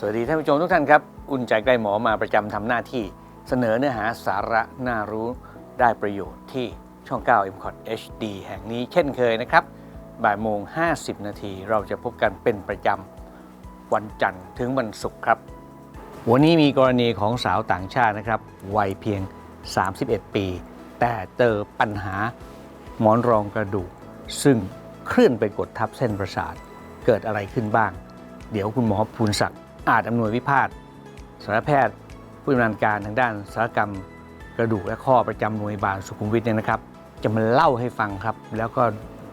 สวัสดีท่านผู้ชมทุกท่านครับ อุ่นใจใกล้หมอมาประจำทำหน้าที่ เสนอเนื้อหาสาระน่ารู้ได้ประโยชน์ที่ช่อง 9 m c o t HD แห่งนี้เช่นเคยนะครับ บ่ายโมง 50 นาทีเราจะพบกันเป็นประจำวันจันทร์ถึงวันศุกร์ครับ วันนี้มีกรณีของสาวต่างชาตินะครับ วัยเพียง 31 ปี แต่เจอปัญหาหมอนรองกระดูก ซึ่งเคลื่อนไปกดทับเส้นประสาท เกิดอะไรขึ้นบ้าง เดี๋ยวคุณหมอภูลศักดิ์ อาจอำนวยวิพาทศัลยแพทย์ ผู้ชำนาญการทางด้านศัลยกรรมกระดูกและข้อประจำโรงพยาบาลสุขุมวิทเนี่ยนะครับ จะมาเล่าให้ฟังครับ แล้วก็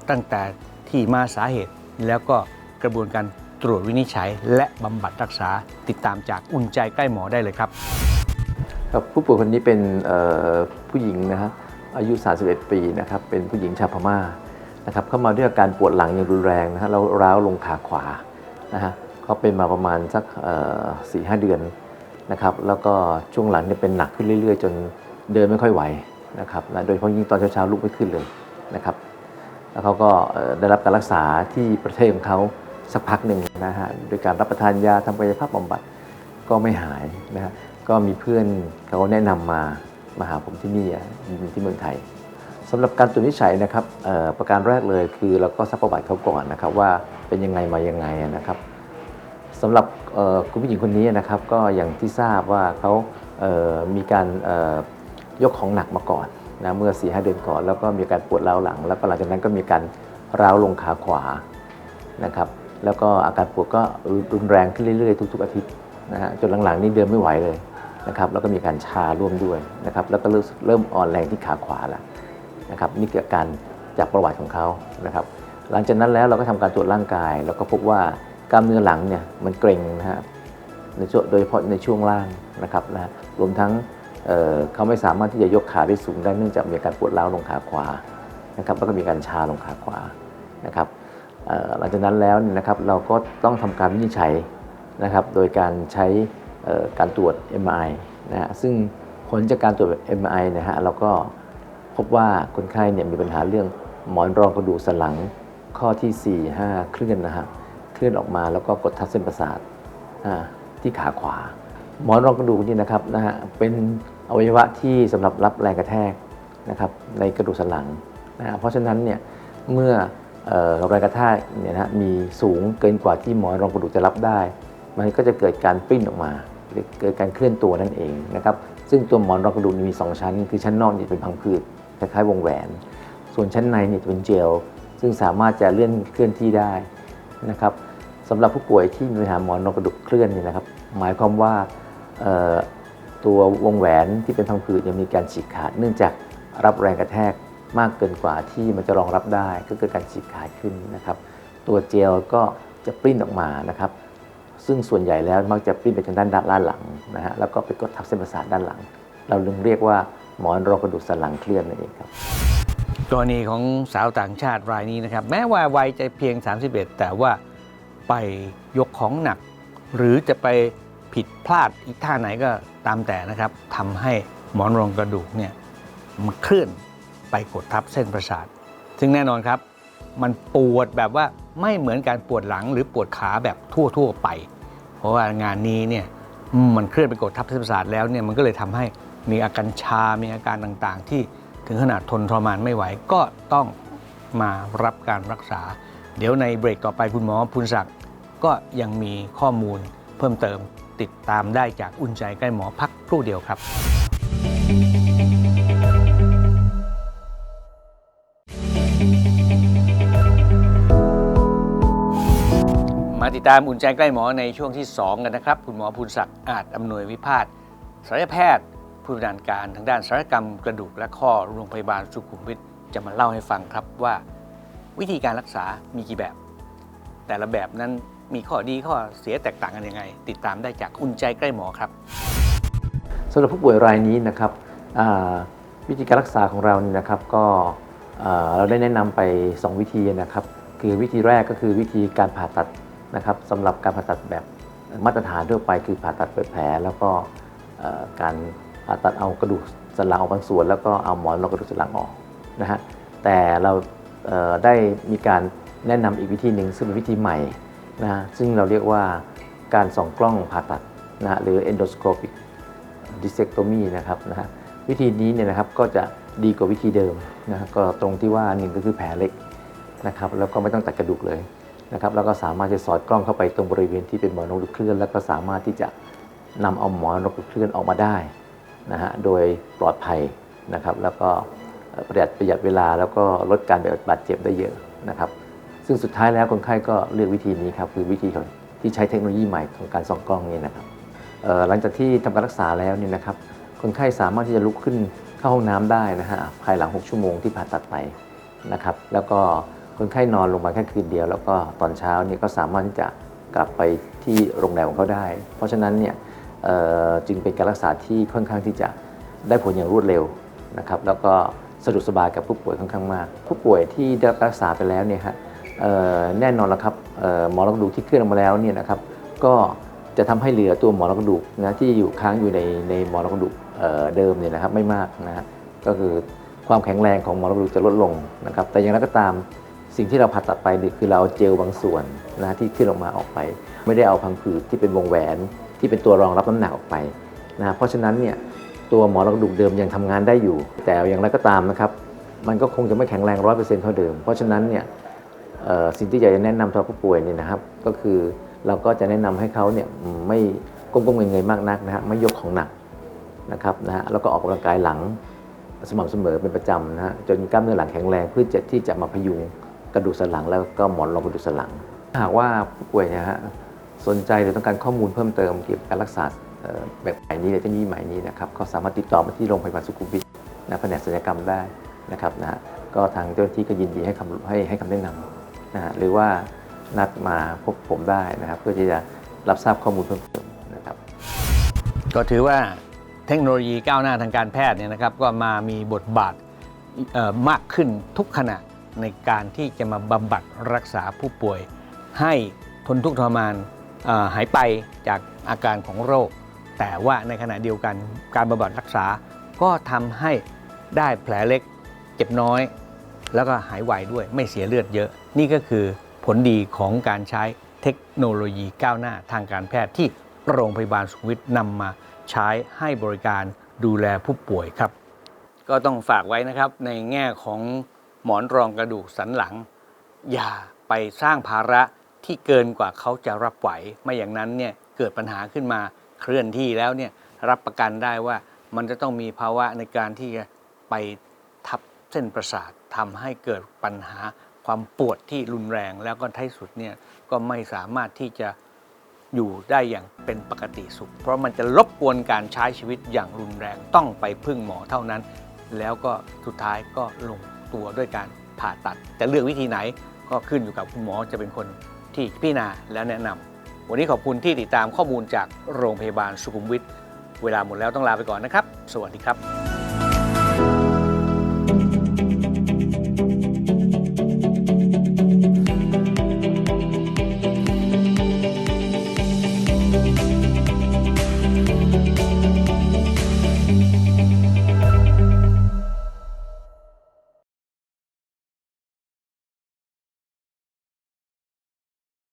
ตั้งแต่ที่มาสาเหตุ แล้วก็กระบวนการตรวจวินิจฉัย และบำบัดรักษาติดตามจากอุ่นใจใกล้หมอได้เลยครับครับผู้ป่วยคนนี้เป็นผู้หญิงนะฮะอายุ 31 ปีนะครับเป็นผู้หญิงชาวพม่านะครับเข้ามาด้วยอาการปวดหลังอย่างรุนแรงนะฮะแล้วร้าวลงขาขวานะฮะ เขาเป็นมาประมาณสักสี่ห้าเดือนนะครับ แล้วก็ช่วงหลังเนี่ยเป็นหนักขึ้นเรื่อย ๆ จนเดินไม่ค่อยไหวนะครับและโดยเฉพาะยิ่งตอนเช้าๆลุกไม่ขึ้นเลยนะครับแล้วเขาก็ได้รับการรักษาที่ประเทศของเขาสักพักหนึ่งนะฮะโดยการรับประทานยาทำกายภาพบำบัดก็ไม่หายนะฮะก็มีเพื่อนเขาแนะนำมามาหาผมที่นี่ที่เมืองไทยสำหรับการตรวจวิจัยนะครับประการแรกเลยคือเราก็ซักประวัติเขาก่อนนะครับว่าเป็นยังไงมายังไงนะครับ สำหรับคุณผู้หญิงคนนี้นะครับก็อย่างที่ทราบว่าเขามีการยกของหนักมาก่อนนะเมื่อ4ีหเดือนก่อน แล้วก็มีการปวดร้าวหลัง แล้วก็หลังจากนั้นก็มีการร้าวลงขาขวานะครับแล้วก็อาการปวดก็รุนแรงขึ้นเรื่อยๆ ทุก ๆ อาทิตย์นะฮะจนหลังๆนี่เดินไม่ไหวเลยนะครับแล้วก็มีการชาร่วมด้วยนะครับแล้วก็เริ่มเริ่มอ่อนแรงที่ขาขวาแล้วนะครับนี่คืออาการจากประวัติของเขานะครับหลังจากนั้นแล้วเราก็ทำการตรวจร่างกาย แล้วก็พบว่า กล้ามเนื้อหลังเนี่ยมันเกร็งนะฮะในช่วงโดยเฉพาะในช่วงล่างนะครับนะรวมทั้งเเขาไม่สามารถที่จะยกขาได้สูงได้เนื่องจากมีการปวดร้าวลงขาขวานะครับแล้วก็มีการชาลงขาขวานะครับหลังจากนั้นแล้วเนี่ยนะครับเราก็ต้องทำการวินิจฉัยนะครับ โดยการใช้การตรวจ MRI นะฮะซึ่งผลจากการตรวจ MRI นะฮะเราก็พบว่าคนไข้เนี่ยมีปัญหาเรื่องหมอนรองกระดูกสันหลังข้อที่ 4 5 เคลื่อนนะฮะ เคลื่อนออกมาแล้วก็กดทับเส้นประสาทที่ขาขวา หมอนรองกระดูกนี่นะครับนะฮะเป็นอวัยวะที่สำหรับรับแรงกระแทกนะครับในกระดูกสันหลังนะเพราะฉะนั้นเนี่ยเมื่อแรงกระแทกเนี่ยนะฮะมีสูงเกินกว่าที่หมอนรองกระดูกจะรับได้ มันก็จะเกิดการปริ้นออกมาหรือเกิดการเคลื่อนตัวนั่นเองนะครับซึ่งตัวหมอนรองกระดูกมี 2 ชั้น คือชั้นนอกเนี่ยเป็นพังผืดคล้ายๆวงแหวน ส่วนชั้นในเนี่ยจะเป็นเจลซึ่งสามารถจะเลื่อนเคลื่อนที่ได้ นะครับสำหรับผู้ป่วยที่มีปัญหาหมอนรองกระดูกเคลื่อนนี่นะครับ หมายความว่าตัววงแหวนที่เป็นพังผืดยังมีการฉีกขาด เนื่องจากรับแรงกระแทกมากเกินกว่าที่มันจะรองรับได้ก็เกิดการฉีกขาดขึ้นนะครับ ตัวเจลก็จะปริ้นออกมานะครับ ซึ่งส่วนใหญ่แล้วมักจะปริ้นไปทางด้านด้านหลังนะฮะแล้วก็ไปกดทับเส้นประสาทด้านหลัง เราลึงเรียกว่าหมอนรองกระดูกสันหลังเคลื่อนนั่นเองครับ รณีของสาวต่างชาติรายนี้นะครับ แม้ว่าวัยจะเพียง 31 แต่ว่าไปยกของหนัก หรือจะไปผิดพลาดอีกท่าไหนก็ตามแต่นะครับทำให้หมอนรองกระดูกเนี่ยมันเคลื่อนไปกดทับเส้นประสาท ซึ่งแน่นอนครับ มันปวดแบบว่าไม่เหมือนการปวดหลังหรือปวดขาแบบทั่วๆไป เพราะว่างานนี้เนี่ยมันเคลื่อนไปกดทับเส้นประสาทแล้วเนี่ยมันก็เลยทำให้มีอาการชา มีอาการต่างๆ ที่ ถึงขนาดทนทรมานไม่ไหวก็ต้องมารับการรักษา เดี๋ยวในเบรกต่อไปคุณหมอภูนศักดิ์ก็ยังมีข้อมูลเพิ่มเติมติดตามได้จากอุ่นใจใกล้หมอพักครู่เดียวครับ มาติดตามอุ่นใจใกล้หมอในช่วงที่ 2 กันนะครับ คุณหมอภูนศักดิ์อาจอำนวยวิพาทศัลยแพทย์ ผู้บริการการทางด้านศัลยกรรมกระดูกและข้อโรงพยาบาลสุขุมวิทจะมาเล่าให้ฟังครับว่า วิธีการรักษามีกี่แบบ แต่ละแบบนั้นมีข้อดีข้อเสียแตกต่างกันยังไง ติดตามได้จากอุ่นใจใกล้หมอครับสำหรับผู้ป่วยรายนี้นะครับอ่าวิธีการรักษาของเรานี่นะครับก็อ่าเราได้แนะนำไป 2 วิธีนะครับ คือวิธีแรกก็คือวิธีการผ่าตัดนะครับสำหรับการผ่าตัดแบบมาตรฐานทั่วไปคือผ่าตัดเปิดแผล แล้วก็เอ่อการ ตัดเอากระดูกสันหลังออกบางส่วน แล้วก็เอาหมอนรองกระดูกสันหลังออกนะฮะแต่เราเได้มีการแนะนำอีกวิธีหนึ่งซึ่งเป็นวิธีใหม่นะฮะซึ่งเราเรียกว่าการส่องกล้องผ่าตัดนะฮะหรือ endoscopic ดิเซกโตมีนะครับนะฮะวิธีนี้เนี่ยนะครับก็จะดีกว่าวิธีเดิมนะฮะก็ตรงที่ว่าหนึ่งก็คือแผลเล็กนะครับแล้วก็ไม่ต้องตัดกระดูกเลยนะครับแล้วก็สามารถจะสอดกล้องเข้าไปตรงบริเวณที่เป็นหมอนรองกระดูกเคลื่อน แล้วก็สามารถที่จะนำเอาหมอนรองกระดูกเคลื่อนออกมาได้ นะฮะโดยปลอดภัยนะครับแล้วก็ประหยัดประหยัดเวลาแล้วก็ลดการบาดเจ็บได้เยอะนะครับ ซึ่งสุดท้ายแล้วคนไข้ก็เลือกวิธีนี้ครับคือวิธีของที่ใช้เทคโนโลยีใหม่ของการส่องกล้องนี่นะครับหลังจากที่ทำการรักษาแล้วเนี่ยนะครับคนไข้สามารถที่จะลุกขึ้นเข้าห้องน้ำได้นะฮะภายหลัง 6 ชั่วโมงที่ผ่าตัดไปนะครับแล้วก็คนไข้นอนลงมาแค่คืนเดียว แล้วก็ตอนเช้านี่ก็สามารถที่จะกลับไปที่โรงแรมของเขาได้ เพราะฉะนั้นเนี่ย จึงเป็นการรักษาที่ค่อนข้างที่จะได้ผลอย่างรวดเร็วนะครับแล้วก็สะดวกสบายกับผู้ป่วยค่อนข้างมาก ผู้ป่วยที่ได้รักษาไปแล้วเนี่ยฮะแน่นอนแล้วครับหมอรองกระดูกที่เคลื่อนออกมาแล้วเนี่ยนะครับก็จะทำให้เหลือตัวหมอรองกระดูกนะที่อยู่ค้างอยู่ในในหมอรองกระดูกเเดิมเนี่ยนะครับไม่มากนะฮะก็คือความแข็งแรงของหมอรองกระดูกจะลดลงนะครับแต่อย่างไรก็ตามสิ่งที่เราผ่าตัดไปคือเราเอาเจลบางส่วนนะที่ขึ้นออกมาออกไป ไม่ได้เอาพังผืดที่เป็นวงแหวน ที่เป็นตัวรองรับน้ำหนักออกไปนะเพราะฉะนั้นเนี่ยตัวหมอนกระดูกเดิมยังทำงานได้อยู่ แต่อย่างไรก็ตามนะครับ มันก็คงจะไม่แข็งแรงร้อยเปอร์เซ็นต์เท่าเดิม เพราะฉะนั้นเนี่ยสิ่งที่อยากจะแนะนำสำหรับผู้ป่วยเนี่ยนะครับ ก็คือเราก็จะแนะนำให้เขาเนี่ยไม่ก้มๆเงยๆมากนักนะฮะไม่ยกของหนักนะครับนะฮะแล้วก็ออกกำลังกายหลังสม่ำเสมอเป็นประจำนะฮะจนกล้ามเนื้อหลังแข็งแรงเพื่อจะที่จะมาพยุงกระดูกสันหลังแล้วก็หมอนรองกระดูกสันหลัง หากว่าผู้ป่วยเนะฮะ สนใจหรือต้องการข้อมูลเพิ่มเติมเกี่ยวกับการรักษาแบบใหม่นี้ในเทคโนโลยีใหม่นี้นะครับก็สามารถติดต่อมาที่โรงพยาบาลสุขุมวิทนะแผนกศัลยกรรมได้นะครับนะฮะก็ทางเจ้าหน้าที่ก็ยินดีให้คำให้ให้คำแนะนำนะฮะหรือว่านัดมาพบผมได้นะครับ เพื่อที่จะรับทราบข้อมูลเพิ่มเติมนะครับ ก็ถือว่าเทคโนโลยีก้าวหน้าทางการแพทย์เนี่ยนะครับ ก็มามีบทบาทมากขึ้นทุกขณะในการที่จะมาบำบัดรักษาผู้ป่วย ให้ทนทุกข์ทรมาน หายไปจากอาการของโรค แต่ว่าในขณะเดียวกันการบำบัดรักษาก็ทำให้ได้แผลเล็กเจ็บน้อย แล้วก็หายไวด้วยไม่เสียเลือดเยอะ นี่ก็คือผลดีของการใช้เทคโนโลยีก้าวหน้าทางการแพทย์ที่โรงพยาบาลสุขวิทนำมาใช้ให้บริการดูแลผู้ป่วยครับ ก็ต้องฝากไว้นะครับในแง่ของหมอนรองกระดูกสันหลัง อย่าไปสร้างภาระ ที่เกินกว่าเขาจะรับไหว ไม่อย่างนั้นเนี่ยเกิดปัญหาขึ้นมาเคลื่อนที่แล้วเนี่ยรับประกันได้ว่ามันจะต้องมีภาวะในการที่จะไปทับเส้นประสาททำให้เกิดปัญหาความปวดที่รุนแรง แล้วก็ท้ายสุดเนี่ยก็ไม่สามารถที่จะอยู่ได้อย่างเป็นปกติสุข เพราะมันจะรบกวนการใช้ชีวิตอย่างรุนแรงต้องไปพึ่งหมอเท่านั้น แล้วก็สุดท้ายก็ลงตัวด้วยการผ่าตัด จะเลือกวิธีไหนก็ขึ้นอยู่กับคุณหมอจะเป็นคน ที่พิจารณาและแนะนำวันนี้ขอบคุณที่ติดตามข้อมูลจากโรงพยาบาลสุขุมวิทเวลาหมดแล้วต้องลาไปก่อนนะครับ สวัสดีครับ